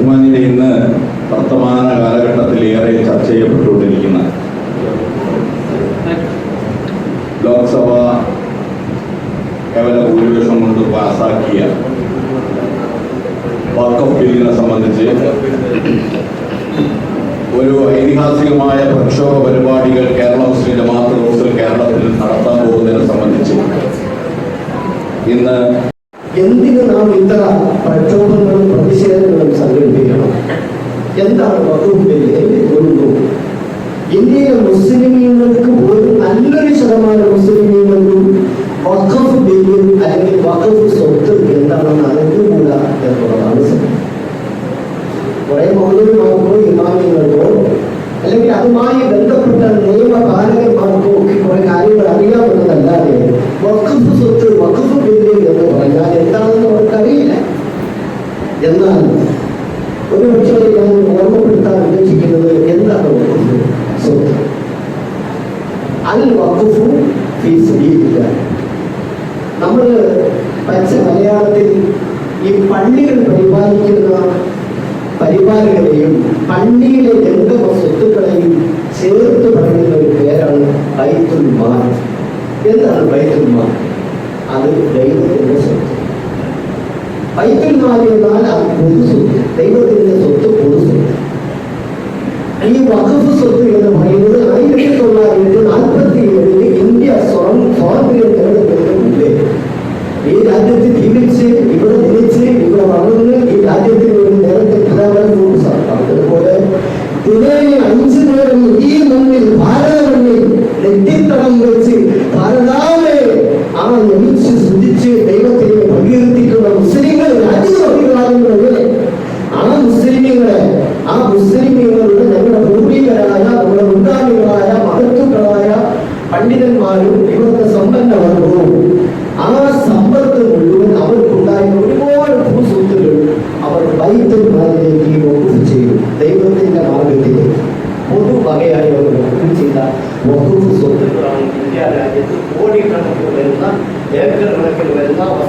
ബഹുമാനിയെ ഇന്ന് വർത്തമാന കാലഘട്ടത്തിൽ ഏറെ ചർച്ച ചെയ്യപ്പെട്ടുകൊണ്ടിരിക്കുന്ന ലോക്സഭ കേവല ഭൂരിപക്ഷം കൊണ്ട് പാസാക്കിയ വക്കഫ് ബില്ലിനെ സംബന്ധിച്ച് ഒരു ഐതിഹാസികമായ പ്രക്ഷോഭ പരിപാടികൾ കേരള മുസ്ലിം ജമാഅത്ത് കൗൺസിൽ കേരളത്തിൽ നടത്താൻ പോകുന്നതിനെ സംബന്ധിച്ച് ഇന്ന് എന്താണ് എനിക്ക് തോന്നുന്നു ഇന്ത്യയിലെ മുസ്ലിമീങ്ങൾക്ക് പോലും നല്ലൊരു ശതമാനം മുസ്ലിമീങ്ങൾക്കും വഖഫ് ബില്ലും അല്ലെങ്കിൽ വഖഫ് സ്വത്ത് എന്താണെന്ന് അറിഞ്ഞുകൂടാ എന്നുള്ളതാണ് കുറെ മൗലവിമാർക്കോ ഇമാമിയങ്ങൾക്കോ അല്ലെങ്കിൽ അതുമായി ബന്ധപ്പെട്ട നിയമപാലകന്മാർക്കോ ഒക്കെ കുറെ കാര്യങ്ങൾ അറിയാമെന്നതല്ലാതെ വഖഫ് സ്വത്ത് വഖഫ് ബില്ല് എന്ന് പറഞ്ഞാൽ എന്താണെന്ന് അവർക്കറിയില്ല എന്നാൽ ഒരു പക്ഷേ ഞാൻ ഓർമ്മപ്പെടുത്താൻ ഉദ്ദേശിക്കുന്നത് എന്താണ് വഖഫ് സ്വത്ത് അൽ വഖഫു ഫീ സബീലില്ല നമ്മൾ പച്ച മലയാളത്തിൽ ഈ പള്ളികൾ പരിപാലിക്കുന്ന പരിപാലകരെയും പള്ളിയിലെ ജംഗമ സ്വത്തുക്കളെയും ചേർത്ത് പറയുന്ന ഒരു പേരാണ് ബൈത്തുൽ മാൽ എന്താണ് ബൈത്തുൽ മാൽ അത് ദൈവത്തിന്റെ സ്വത്ത് ബൈത്തുൽ മാൽ എന്നാൽ അത് പൊതു സ്വത്ത് ദൈവത്തിന്റെ സ്വത്ത് പൊതു സ്വത്ത് ഈ വഖഫ് സ്വത്ത് എന്ന് പറയുന്നത് ആയിരത്തി തൊള്ളായിരത്തി നാൽപ്പത്തി ഏഴിൽ ഇന്ത്യ സ്വയം സ്വാതന്ത്ര്യം നേടുന്നതിന് മുമ്പേ ഈ രാജ്യത്ത് ജീവിച്ച് ഇവിടെ വളർന്ന് ഈ രാജ്യത്തിന് ഒരു നേരത്തെ പ്രധാനമന്ത്രി അതുപോലെ ദിനേന അഞ്ചു നേരം ഈ മണ്ണിൽ ഭാരതമണ്ണിൽ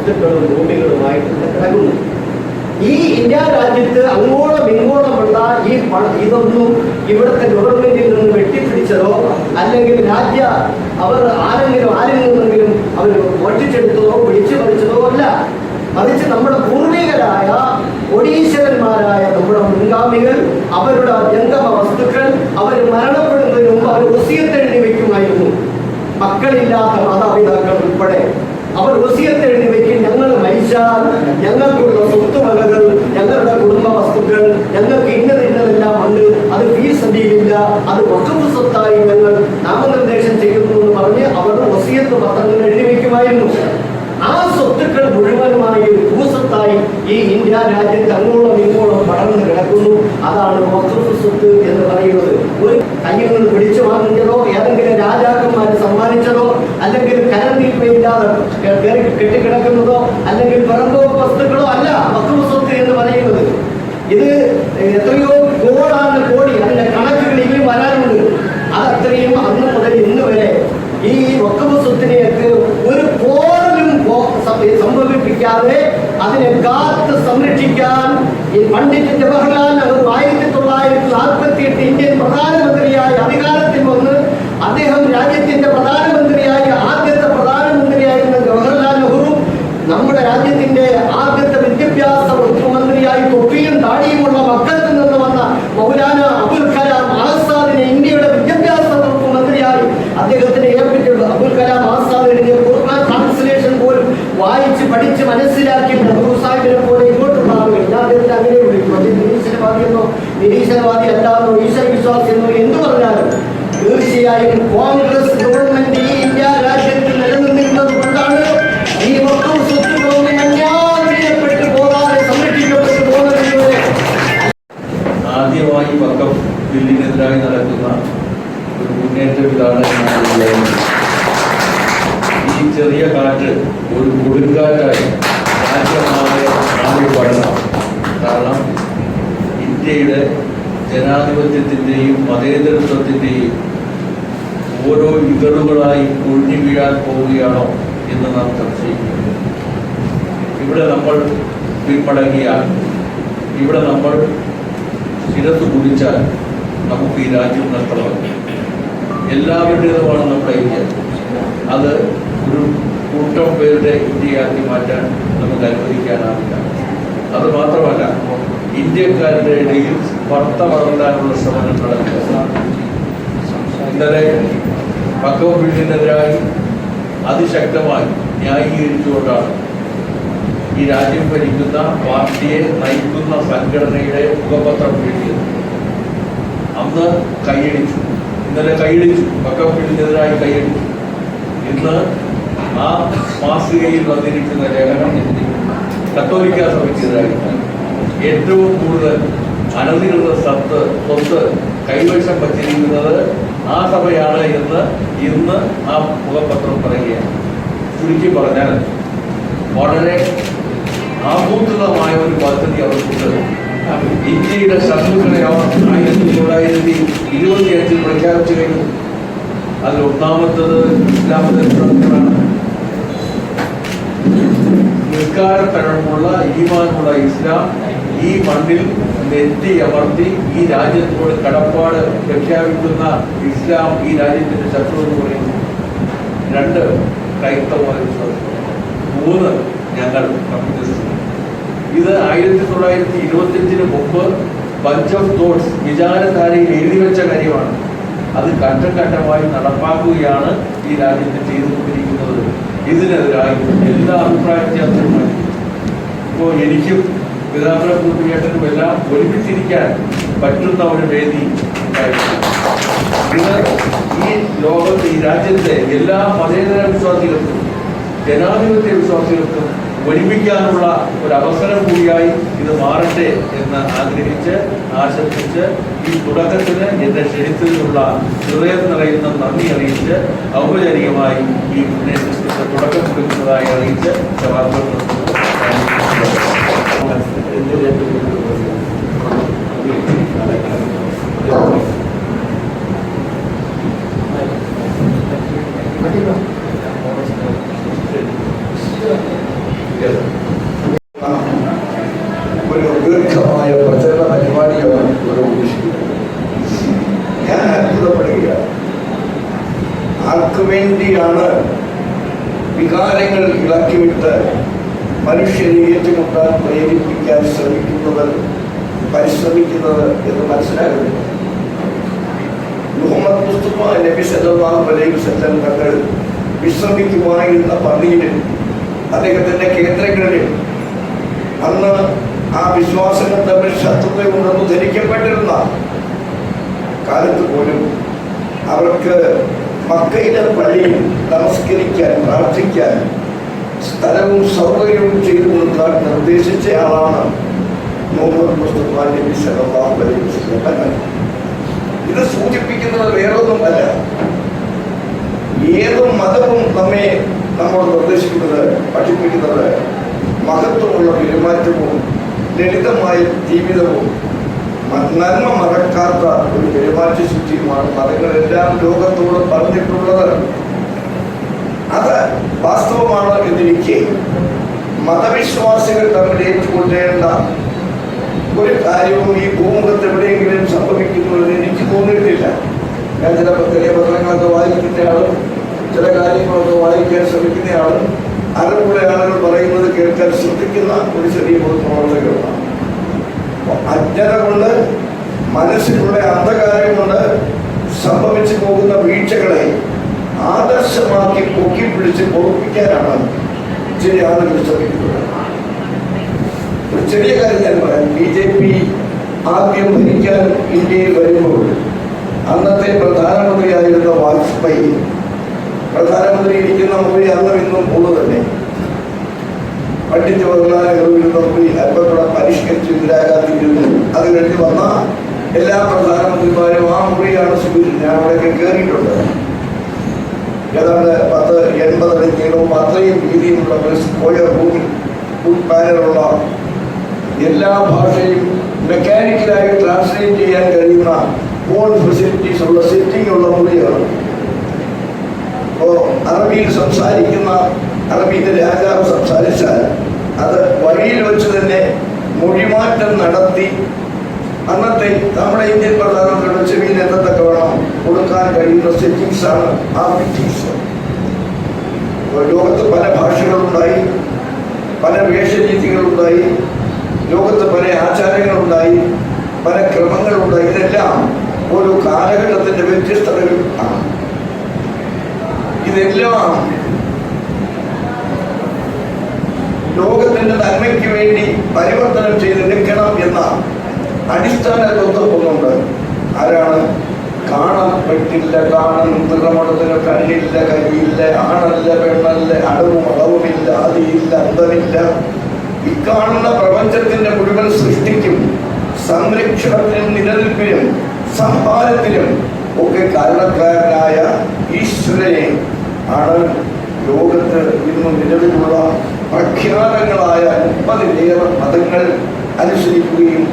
വസ്തുക്കളും ഭൂമികളുമായിട്ട് കിടക്കുന്നു ഈ ഇന്ത്യ രാജ്യത്ത് അങ്ങോളം ഇങ്ങോളമുള്ള ഈ ഇതൊന്നും ഇവിടുത്തെ ഗവൺമെന്റിൽ നിന്ന് വെട്ടിപ്പിടിച്ചതോ അല്ലെങ്കിൽ രാജ്യ അവർ ആരെങ്കിലും ആരിൽ നിന്നെങ്കിലും അവർ മോഷ്ടിച്ചെടുത്തതോ പിടിച്ചു പറിച്ചതോ അല്ല. മറിച്ച് നമ്മുടെ പൂർവികരായ ഒഡീശ്വരന്മാരായ നമ്മുടെ മുൻഗാമികൾ അവരുടെ ജംഗമ വസ്തുക്കൾ അവർ മരണപ്പെടുന്നതിന് മുമ്പ് അവർ ഒസിയത്തെഴുതി വയ്ക്കുമായിരുന്നു മക്കളില്ലാത്ത മാതാപിതാക്കൾ ഉൾപ്പെടെ. അവർ വസിയത്ത് എഴുതി വെക്കും ഞങ്ങൾ മരിച്ചാൽ ഞങ്ങൾക്കുള്ള സ്വത്തുവകകൾ ഞങ്ങളുടെ കുടുംബ വസ്തുക്കൾ ഞങ്ങൾക്ക് ഇന്നത് ഇന്നതെല്ലാം ഉണ്ട്. അത് ഫീസ് അടിയില്ല അത് വസ്തു സ്വത്തായി ഞങ്ങൾ നാമനിർദ്ദേശം ചെയ്യുന്നു എന്ന് പറഞ്ഞ് അവർ വസിയത്ത് പത്രങ്ങൾ എഴുതി വയ്ക്കുമായിരുന്നു. ആ സ്വത്തുക്കൾ മുഴുവനുമായി ഒരു ഭൂസ്വത്തായി ഈ ഇന്ത്യ രാജ്യത്ത് അങ്ങോളം ഇങ്ങോളം പടർന്നു കിടക്കുന്നു. അതാണ് വഖഫ് സ്വത്ത് എന്ന് പറയുന്നത്. ഒരു കയ്യിൽ നിന്ന് പിടിച്ചു വാങ്ങിച്ചതോ ഏതെങ്കിലും രാജാക്കന്മാർ സമ്മാനിച്ചതോ അല്ലെങ്കിൽ കരനീപ്പയില്ലാതെ കയറി കെട്ടിക്കിടക്കുന്നതോ അല്ലെങ്കിൽ പറമ്പോ വസ്തുക്കളോ അല്ല വസ്തുവസ്വത്ത് സ്വത്ത് എന്ന് പറയുന്നത്. ഇത് എത്രയോ കോടാണ് കോടി അതിന്റെ കണക്കുകൾ ഇനിയും വരാനുണ്ട്. അത് അന്ന് മുതൽ ഇന്ന് വരെ ഈ വക്കവ് സ്വത്തിനെയൊക്കെ ഒരു പോലും സംഭവിപ്പിക്കാതെ അതിനെ കാത്ത് സംരക്ഷിക്കാൻ ഈ പണ്ഡിറ്റ് ജവഹർലാൽ നെഹ്റു ആയിരത്തി തൊള്ളായിരത്തി നാൽപ്പത്തി എട്ട് ഇന്ത്യൻ പ്രധാനമന്ത്രിയായി അധികാരത്തിൽ വന്ന് അദ്ദേഹം രാജ്യത്തിന്റെ പ്രധാനമന്ത്രിയായ ഇന്ത്യയുടെ ജനാധിപത്യത്തിന്റെയും മതേതരത്വത്തിന്റെയും ഓരോ ഇതളുകളായി ഒഴിഞ്ഞു വീഴാൻ പോവുകയാണോ എന്ന് നാം സംശയിക്കുന്നു ഇവിടെ നമ്മൾ പിന്മടങ്ങിയാൽ ഇവിടെ നമ്മൾ ശിരത്ത് കുടിച്ചാൽ നമുക്ക് ഈ രാജ്യം നഷ്ടമാകും. എല്ലാവരുടേതുമാണ് നമ്മുടെ ഇന്ത്യ. അത് ഒരു കൂട്ടം പേരുടെ ഇന്ത്യയാക്കി മാറ്റാൻ നമുക്ക് അനുവദിക്കാനാവില്ല. അത് മാത്രമല്ല ഇന്ത്യക്കാരുടെ ഇടയിൽ ഭർത്ത വളർത്താനുള്ള ശ്രമങ്ങൾ നടക്കുക. ഇന്നലെ പക്കോ ബില്ലിനെതിരായി അതിശക്തമായി ന്യായീകരിച്ചുകൊണ്ടാണ് ഈ രാജ്യം ഭരിക്കുന്ന പാർട്ടിയെ നയിക്കുന്ന സംഘടനയുടെ മുഖപത്രം എഴുതിയത് അന്ന് കൈയടിച്ചു. ഇന്നലെ കൈയടിച്ചു. പക്കം ബില്ലിനെതിരായി കൈയടിച്ചു. ഇന്ന് ആ മാസികയിൽ വന്നിരിക്കുന്ന ലേഖനം കത്തോലിക്ക സഭയ്ക്കെതിരായി. ഏറ്റവും കൂടുതൽ അനധികൃത സത്ത് സ്വത്ത് കൈവശം വച്ചിരിക്കുന്നത് ആ സഭയാണ് എന്ന് ഇന്ന് ആ മുഖപത്രം പറയുകയാണ്. ചുരുക്കി പറഞ്ഞാൽ വളരെ ആസൂത്രിതമായ ഒരു പദ്ധതി അവർക്കുണ്ട്. ഇന്ത്യയുടെ ശത്രുക്കളെ അവർ ആയിരത്തി തൊള്ളായിരത്തി ഇരുപത്തി അഞ്ചിൽ പ്രഖ്യാപിച്ചു കഴിഞ്ഞു. അതിൽ ഒന്നാമത്തത് ഇസ്ലാമതന്ത്രമാണ് നിസ്കാരത്തരമുള്ള ഈമാനുള്ള ഇസ്ലാം ഈ മണ്ണിൽ നെറ്റി അമർത്തി ഈ രാജ്യത്തോട് കടപ്പാട് പ്രഖ്യാപിക്കുന്ന ഇസ്ലാം ഈ രാജ്യത്തിന്റെ ശത്രു എന്ന് പറയുന്നു രണ്ട് ക്രൈസ്തവ മൂന്ന് ഞങ്ങൾ ഇത് ആയിരത്തി തൊള്ളായിരത്തി ഇരുപത്തിയഞ്ചിന് മുമ്പ് ബഞ്ച് ഓഫ് തോട്ട്സ് വിചാരധാരയിൽ എഴുതി വെച്ച കാര്യമാണ്. അത് ഘട്ടം ഘട്ടമായി നടപ്പാക്കുകയാണ് ഈ രാജ്യത്ത് ചെയ്തുകൊണ്ടിരിക്കുന്നത്. ഇതിനെതിരായി എല്ലാ അഭിപ്രായ വ്യത്യാസങ്ങളുമായി ഇപ്പോൾ എനിക്കും പിതാമല കൂട്ടുകേട്ടനും എല്ലാം ഒരുമിച്ചിരിക്കാൻ പറ്റുന്ന ഒരു വേദി ഈ ലോകത്ത് ഈ രാജ്യത്തെ എല്ലാ മതേതര വിശ്വാസികൾക്കും ജനാധിപത്യ വിശ്വാസികൾക്കും ഒരുമിക്കാനുള്ള ഒരു അവസരം കൂടിയായി ഇത് മാറട്ടെ എന്ന് ആഗ്രഹിച്ച് ആശംസിച്ച് ഈ തുടക്കത്തിന് എന്നെ ക്ഷണിച്ചതിനുള്ള ഹൃദയം നിറയുന്ന നന്ദി അറിയിച്ച് ഔപചാരികമായി ഈ മുന്നേറ്റത്തിന് തുടക്കം കുറിക്കുന്നതായി അറിയിച്ച് സഭാർത്ഥം ഒരു പ്രേരിപ്പിക്കാൻ ശ്രമിക്കുന്നത് പരിശ്രമിക്കുന്നത് എന്ന് മനസ്സിലാകുന്നു മുഹമ്മദ് മുസ്തുഫ നബി സല്ലല്ലാഹു അലൈഹി വസല്ലം തങ്ങൾ വിശ്രമിക്കുമായിരുന്ന പള്ളിയിലും അദ്ദേഹത്തിന്റെ കേന്ദ്രങ്ങളിൽ അന്ന് ആ വിശ്വാസങ്ങൾ തമ്മിൽ ശത്രുതയുണ്ടെന്ന് ധരിക്കപ്പെട്ടിരുന്ന കാലത്ത് പോലും അവർക്ക് മക്കയിലെ പള്ളിയിൽ നമസ്കരിക്കാൻ പ്രാർത്ഥിക്കാൻ സ്ഥലവും സൗകര്യവും ചെയ്തു കൊടുക്കാൻ നിർദ്ദേശിച്ച ആളാണ് മുഹമ്മദ് മുസ്തഫ നബി സല്ലല്ലാഹു അലൈഹി ഇത് സൂചിപ്പിക്കുന്നത് വേറൊന്നുമല്ല. ഏത് മതവും നമ്മെ നമ്മൾ നിർദ്ദേശിക്കുന്നത് പഠിപ്പിക്കുന്നത് മഹത്വമുള്ള പെരുമാറ്റവും ലളിതമായ ജീവിതവും നന്മ മറക്കാത്ത ഒരു പെരുമാറ്റ ശുദ്ധിയുമാണ് മതങ്ങളെല്ലാം ലോകത്തോട് പറഞ്ഞിട്ടുള്ളത്. അത് വാസ്തവമാണ് എന്നിരിക്കെ മതവിശ്വാസികൾ തമ്മിൽ ഏറ്റുകൊള്ളേണ്ട ഒരു കാര്യവും ഈ ഭൂമുഖത്ത് എവിടെയെങ്കിലും സംഭവിക്കുന്നു എന്ന് എനിക്ക് തോന്നിയിട്ടില്ല. ഞാൻ ചില ചെറിയ പത്രങ്ങളൊക്കെ വായിക്കുന്ന ആളും ചില കാര്യങ്ങളൊക്കെ വായിക്കാൻ ശ്രമിക്കുന്ന ആളും അറിവുള്ള ആളുകൾ പറയുന്നത് കേൾക്കാൻ ശ്രദ്ധിക്കുന്ന ഒരു ചെറിയ ബോധമുള്ളവരുമാണ് അജ്ഞത കൊണ്ട് മനസ്സിലുള്ള അന്ധകാരം കൊണ്ട് സംഭവിച്ചു പോകുന്ന വീഴ്ചകളെ ആദർശമാക്കി പൊക്കി പിടിച്ച് പൊറപ്പിക്കാനാണ് ചില ആളുകൾ ശ്രമിക്കുന്നത്. ഒരു ചെറിയ കാര്യം ഞാൻ പറയാം. ബി ജെ പി ആദ്യം ഭരിക്കാൻ ഇന്ത്യയിൽ വരുമ്പോൾ അന്നത്തെ പ്രധാനമന്ത്രിയായിരുന്ന വാജ്പേയി പ്രധാനമന്ത്രി ഇരിക്കുന്ന മുറി അന്നും ഇന്നും ഒന്ന് തന്നെ പണ്ഡിറ്റ് ജവഹർലാൽ നെഹ്റുവിന്റെ മുറി അല്പം കൂടെ പരിഷ്കരിച്ച് ഇന്ദിരാഗാന്ധി ഇരുന്നു അത് കഴിഞ്ഞ് വന്ന എല്ലാ പ്രധാനമന്ത്രിമാരും ആ മുറിയാണ് സ്വീകരിച്ചത്. ഞാൻ അവിടെയൊക്കെ കയറിയിട്ടുണ്ട് ഏതാണ്ട് പത്ത് എൺപത് അടി നീളവും അത്രയും വീതിയുമുള്ള ഒരു സ്ക്വയർ റൂമിൽ ഫുഡ് പാനലുള്ള എല്ലാ ഭാഷയും മെക്കാനിക്കലായി ട്രാൻസ്ലേറ്റ് ചെയ്യാൻ കഴിയുന്ന ഓൺ ഫെസിലിറ്റീസ് ഉള്ള സെറ്റിംഗ് ഉള്ള മുറിയാണ് അപ്പോൾ അറബിയിൽ സംസാരിക്കുന്ന അറബിയിലെ രാജാവ് സംസാരിച്ചാൽ അത് വഴിയിൽ വെച്ച് തന്നെ മൊഴിമാറ്റം നടത്തി അന്നത്തെ നമ്മുടെ ഇന്ത്യൻ പ്രധാനമന്ത്രിയുടെ ചെവിയിൽ എത്തത്തക്ക വേണം കൊടുക്കാൻ കഴിയുന്ന സെറ്റിങ്സ് ആണ് ആ ഫിറ്റിങ്സ് ലോകത്ത് പല ഭാഷകളുണ്ടായി പല വേഷരീതികളുണ്ടായി ലോകത്ത് പല ആചാരങ്ങളുണ്ടായി പല ക്രമങ്ങളുണ്ടായി. ഇതെല്ലാം ഓരോ കാലഘട്ടത്തിന്റെ വ്യത്യസ്തതകൾ ആണ്. ഇതെല്ലാം ലോകത്തിന്റെ നന്മയ്ക്ക് വേണ്ടി പരിവർത്തനം ചെയ്തെടുക്കണം എന്ന അടിസ്ഥാന തത്വമൊന്നുണ്ട് ആരാണ് കാണപ്പെട്ടില്ല കാണാൻ നിറമണത്തിന് കണ്ണില്ല കൈയില്ല ആണല്ല പെണ്ണല്ല അടവും അളവുമില്ല അതിയില്ല അന്തമില്ല. ഈ കാണുന്ന പ്രപഞ്ചത്തിന്റെ മുഴുവൻ സൃഷ്ടിക്കും സംരക്ഷണത്തിനും നിലനിൽപ്പിനും സംഹാരത്തിനും ഒക്കെ കാരണക്കാരനായ ഈശ്വരനെ ആണ് ലോകത്ത് ഇന്ന് നിലവിലുള്ള പ്രഖ്യാതങ്ങളായ മുപ്പതിലേറെ മതങ്ങൾ അനുസരിക്കുകയും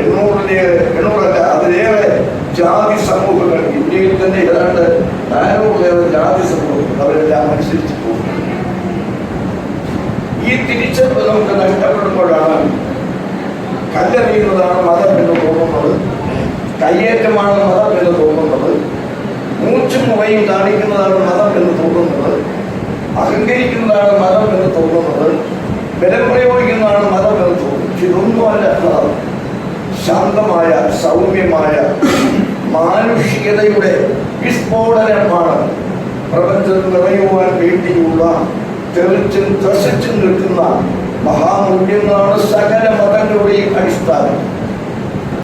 എണ്ണൂറിലേറെ എണ്ണൂറല്ല അതിലേറെ ജാതി സമൂഹങ്ങൾ ഇന്ത്യയിൽ തന്നെ ഏതാണ്ട് നാനൂറിലേറെ ജാതി സമൂഹങ്ങൾ അവരെല്ലാം അനുസരിച്ച് പോകും ഈ തിരിച്ചറിവ് നമുക്ക് നഷ്ടപ്പെടുമ്പോഴാണ് കല്ലെറിയുന്നതാണ് മതം എന്ന് തോന്നുന്നത് കയ്യേറ്റമാണ് മതം എന്ന് തോന്നുന്നത് മൂച്ചും മുവയും കാണിക്കുന്നതാണ് മതം എന്ന് തോന്നുന്നത് അഹങ്കരിക്കുന്നതാണ് സൗമ്യമായ മാനുഷികതയുടെ വിസ്ഫോടനമാണ് പ്രപഞ്ചം നിറയുവാൻ വേണ്ടിയുള്ള തെളിച്ചും ത്രസിച്ചും നിൽക്കുന്ന മഹാമൂല്യങ്ങളാണ് സകല മതങ്ങളുടെയും അടിസ്ഥാനം.